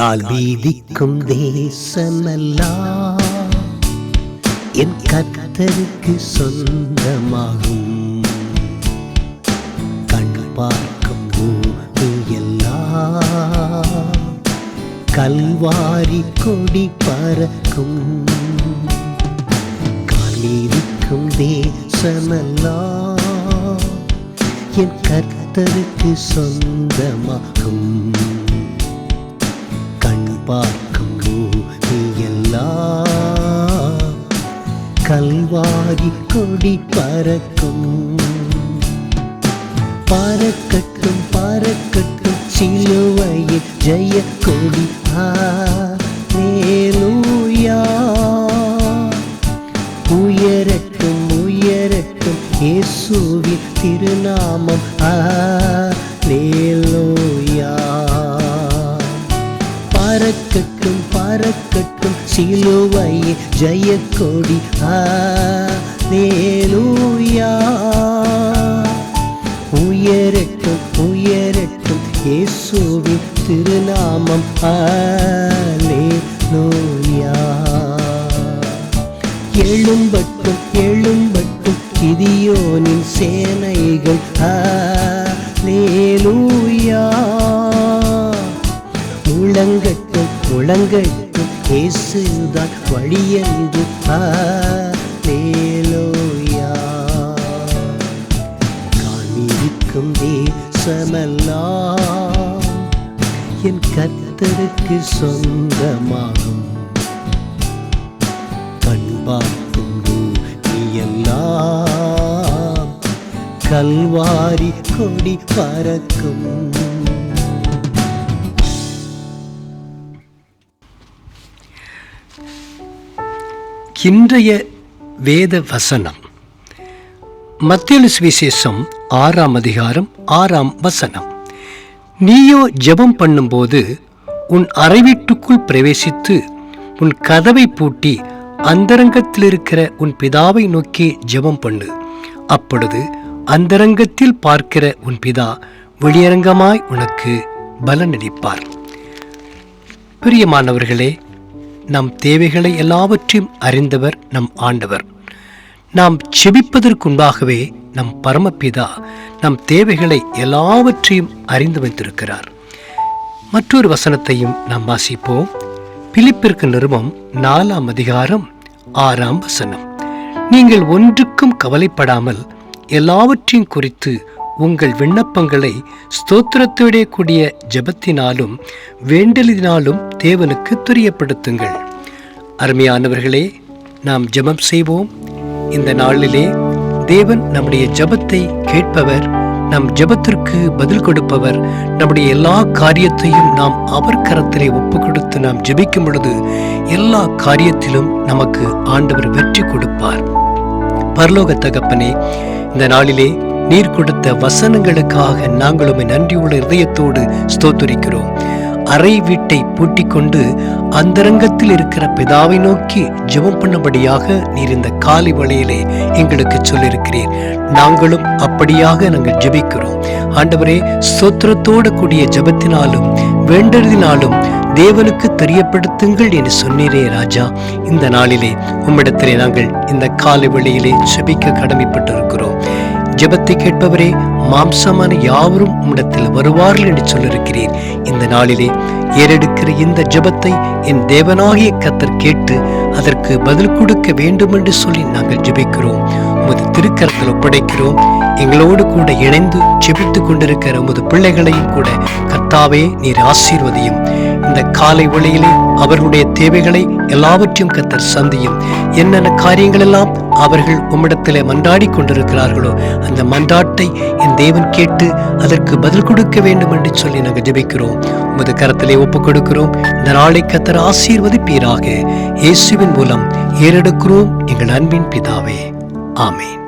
கால் வீதிக்கும் தேசமெல்லாம் என் கர்த்தருக்கு சொந்தமாகும். கண் பார்க்கும் பூமி எல்லாம் கல்வாரி கொடி பறக்கும். காலீதிக்கும் தேசமெல்லாம் என் கர்த்தருக்கு சொந்தமாகும். பார்க்கும் பூமி எல்லாம் கல்வாரி கொடி பறக்கும் பறக்கட்டும் பறக்கட்டும் சிலுவையில் ஜெய கொடி ஹalleluya உயரட்டும் உயரட்டும் இயேசுவின் திருநாமம் ஆ பறக்கட்டும் சிலுவையே ஜெய கொடி ஹalleluya. உயரட்டும் உயரட்டும் இயேசுவின் திருநாமம். ஹalleluya. எழும்பட்டும் எழும்பட்டும் கிதியோனின் சேனைகள் இயேசுதான் வழியென்று ஹalleluya காணிருக்கும் தேசமெல்லாம் என் கத்தருக்கு சொந்தமாகும் கண்பார்க்கும் பூமி எல்லாம் கல்வாரி கொடி பறக்கும் இன்றைய வேத வசனம். மத்திய சுவிசேஷம் ஆறாம் அதிகாரம் ஆறாம் வசனம். நீயோ ஜெபம் பண்ணும்போது உன் அறைவீட்டுக்குள் பிரவேசித்து உன் கதவை பூட்டி அந்தரங்கத்தில் இருக்கிற உன் பிதாவை நோக்கி ஜெபம் பண்ணு. அப்பொழுது அந்தரங்கத்தில் பார்க்கிற உன் பிதா வெளியரங்கமாய் உனக்கு பலனளிப்பார். பிரியமானவர்களே நம் தேவைகளை எல்லாவற்றையும் அறிந்தவர் நம் ஆண்டவர். நாம் செபிப்பதற்குன்பாகவே நம் பரமபிதா நம் தேவைகளை எல்லாவற்றையும் அறிந்து வைத்திருக்கிறார். மற்றொரு வசனத்தையும் நாம் வாசிப்போம். பிலிப்பிற்கு நிறுவம் நாலாம் அதிகாரம் ஆறாம் வசனம். நீங்கள் ஒன்றுக்கும் கவலைப்படாமல் எல்லாவற்றையும் குறித்து உங்கள் விண்ணப்பங்களை ஸ்தோத்திரத்தோடே கூடிய ஜெபத்தினாலும் வேண்டலினாலும் தேவனுக்கு துரியப்படுத்துங்கள். அருமையானவர்களே நாம் ஜெபம் செய்வோம். இந்த நாளிலே தேவன் நம்முடைய ஜெபத்தை கேட்பவர் நம் ஜெபத்திற்கு பதில் கொடுப்பவர் நம்முடைய எல்லா காரியத்தையும் நாம் அவர் கரத்திலே ஒப்பு கொடுத்து நாம் ஜபிக்கும் பொழுது எல்லா காரியத்திலும் நமக்கு ஆண்டவர் வெற்றி கொடுப்பார். பரலோக தகப்பனே இந்த நாளிலே நீர் கொடுத்த வசனங்களுக்காக நாங்கள் நன்றியுள்ள இதயத்தோடு ஸ்தோத்துரிக்கிறோம். அறை வீட்டை பூட்டிக் கொண்டு அந்தரங்கத்தில் இருக்கிற பிதாவை நோக்கி ஜெபம் பண்ணபடியாக நீர் இந்த காலை வழியிலே எங்களுக்கு சொல்லியிருக்கிறீர். நாங்களும் அப்படியாக நாங்கள் ஜெபிக்கிறோம். ஆண்டவரே சோத்திரத்தோடு கூடிய ஜெபத்தினாலும் வேண்டதினாலும் தேவனுக்கு தெரியப்படுத்துங்கள் என்று சொன்னீரே ராஜா. இந்த நாளிலே உம்மிடத்திலே நாங்கள் இந்த காலை வழியிலே செபிக்க கடமைப்பட்டிருக்கிறோம். ஜெபத்தை கேட்பவரே மாம்சமான யாவரும் உம்மிடத்தில் வருவார்கள் என்று சொல்லிருக்கிறீர். இந்த நாளிலே ஏறெடுக்கிற இந்த ஜெபத்தை என் தேவனாகிய கத்தர் கேட்டு அதற்கு பதில் கொடுக்க வேண்டும் என்று சொல்லி நாங்கள் ஜெபிக்கிறோம். உமது திருக்கரத்தில் ஒப்படைக்கிறோம். எங்களோடு கூட இணைந்து ஜெபித்துக் கொண்டிருக்கிற உமது பிள்ளைகளையும் கூட கத்தாவே நீர் ஆசீர்வதியும். இந்த காலை ஒளியிலே அவர்களுடைய தேவைகளை எல்லாவற்றையும் கத்தர் சந்தியும். என்னென்ன காரியங்கள் எல்லாம் அவர்கள் உம்மிடத்திலே மன்றாடி கொண்டிருக்கிறார்களோ அந்த மன்றாட்டை என் தேவன் கேட்டு அதற்கு பதில் கொடுக்க வேண்டும் என்று சொல்லி நாங்கள் ஜெபிக்கிறோம். உமது கரத்திலே ஒப்பு கொடுக்கிறோம். இந்த நாளை கத்தர் ஆசீர்வதிப்பீராக. இயேசுவின் மூலம் ஏறெடுக்கிறோம். எங்கள் அன்பின் பிதாவே. ஆமென்.